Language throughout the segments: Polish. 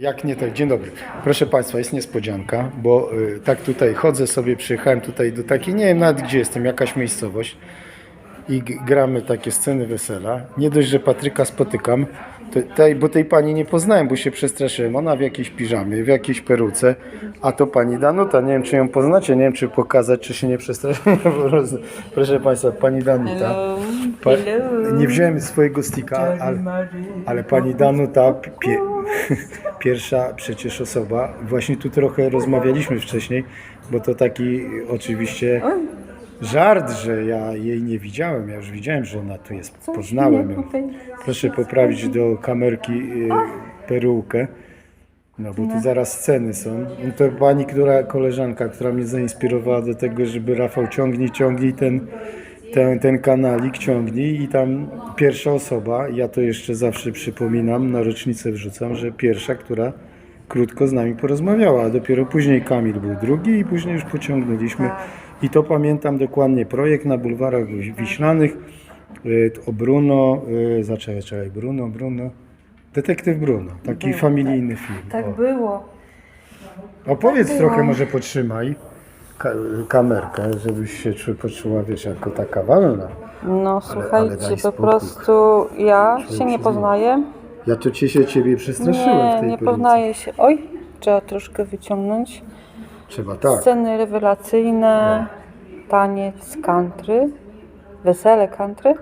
Jak nie tak, dzień dobry. Proszę Państwa, jest niespodzianka, bo y, tak tutaj chodzę sobie, przyjechałem tutaj do takiej, nie wiem nawet gdzie jestem, jakaś miejscowość i gramy takie sceny wesela. Nie dość, że Patryka spotykam, to, tej, bo tej pani nie poznałem, bo się przestraszyłem. Ona w jakiejś piżamie, w jakiejś peruce, a to pani Danuta. Nie wiem, czy ją poznacie, nie wiem, czy pokazać, czy się nie przestraszyłem. Proszę Państwa, pani Danuta. Pa, nie wziąłem swojego stika, ale, ale pani Danuta, pie, pierwsza przecież osoba, właśnie tu trochę rozmawialiśmy wcześniej, bo to taki oczywiście żart, że ja jej nie widziałem. Ja już widziałem, że ona tu jest. Poznałem ją. Proszę poprawić do kamerki y, perukę. No bo tu zaraz sceny są. No to pani, która, koleżanka, która mnie zainspirowała do tego, żeby Rafał ciągnij, ciągnij ten, ten, ten kanalik, ciągnij i tam pierwsza osoba, ja to jeszcze zawsze przypominam, na rocznicę wrzucam, że pierwsza, która krótko z nami porozmawiała, a dopiero później Kamil był drugi i później już pociągnęliśmy. I to pamiętam dokładnie, projekt na bulwarach Wiślanych y, o Bruno, y, zaczekaj, czekaj, Bruno, Bruno, Detektyw Bruno, taki familijny film. Tak o. było. Opowiedz Tak trochę, może potrzymaj ka- kamerkę, żebyś się czu- poczuła, wiesz, jako taka walna. No słuchajcie, daj po spokój. prostu ja się nie poznaję. Ja to ci się ciebie przestraszyłem w Nie, tej nie poznaję się. Oj, trzeba troszkę wyciągnąć. Trzeba tak. Sceny rewelacyjne, taniec country, wesele country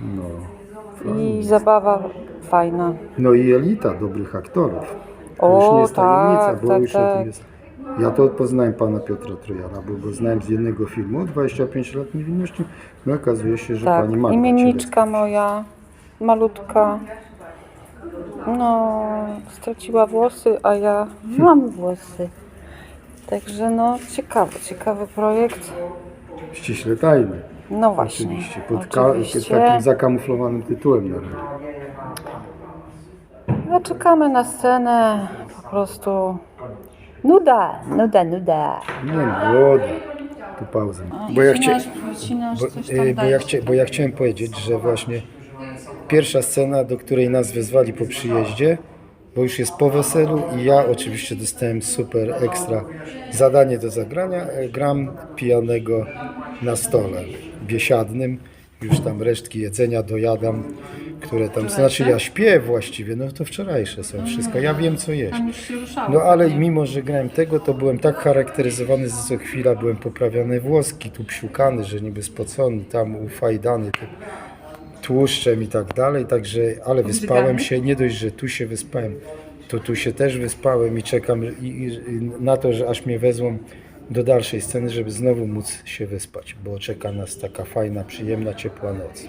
No. i zabawa fajna. no i elita dobrych aktorów. To O, już nie jest tajemnica, tak, bo tak, już tak. jest. Ja to poznałem pana Piotra Trojana, bo go znałem z jednego filmu, 25 lat niewinności. No okazuje się, że Tak, pani Magda imienniczka moja, malutka. No, straciła włosy, a ja mam włosy. Także no, ciekawy, ciekawy projekt. Ściśle tajny. No właśnie, Oczywiście. Pod ka- oczywiście. takim zakamuflowanym tytułem na razie. No, czekamy na scenę, po prostu nuda, nuda, nuda. Nie, młody. Tu pauzę. Bo ja, chcia... Wycinasz, bo, coś y, tam bo, ja dajesz. chcia... bo ja chciałem powiedzieć, że właśnie pierwsza scena, do której nas wezwali po przyjeździe, bo już jest po weselu i ja oczywiście dostałem super ekstra zadanie do zagrania. E, Gram pijanego na stole biesiadnym. Już tam resztki jedzenia dojadam, które tam, znaczy ja śpię właściwie, no to wczorajsze są wszystko, ja wiem co jeść. No ale mimo, że grałem tego, to byłem tak charakteryzowany, że co chwila byłem poprawiany włoski, tu psiukany, że niby spocony, tam ufajdany tym tłuszczem i tak dalej, także, ale wyspałem się, nie dość, że tu się wyspałem, to tu się też wyspałem i czekam i, i, i na to, że aż mnie wezmą do dalszej sceny, żeby znowu móc się wyspać, bo czeka nas taka fajna, przyjemna, ciepła noc.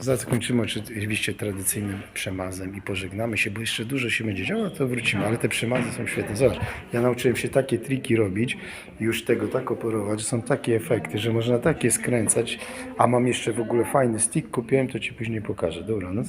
Zakończymy oczywiście tradycyjnym przemazem i pożegnamy się, bo jeszcze dużo się będzie działo, to wrócimy, ale te przemazy są świetne. Zobacz, ja nauczyłem się takie triki robić, już tego tak operować, że są takie efekty, że można takie skręcać, a mam jeszcze w ogóle fajny stick, kupiłem, to Ci później pokażę. Dobranoc.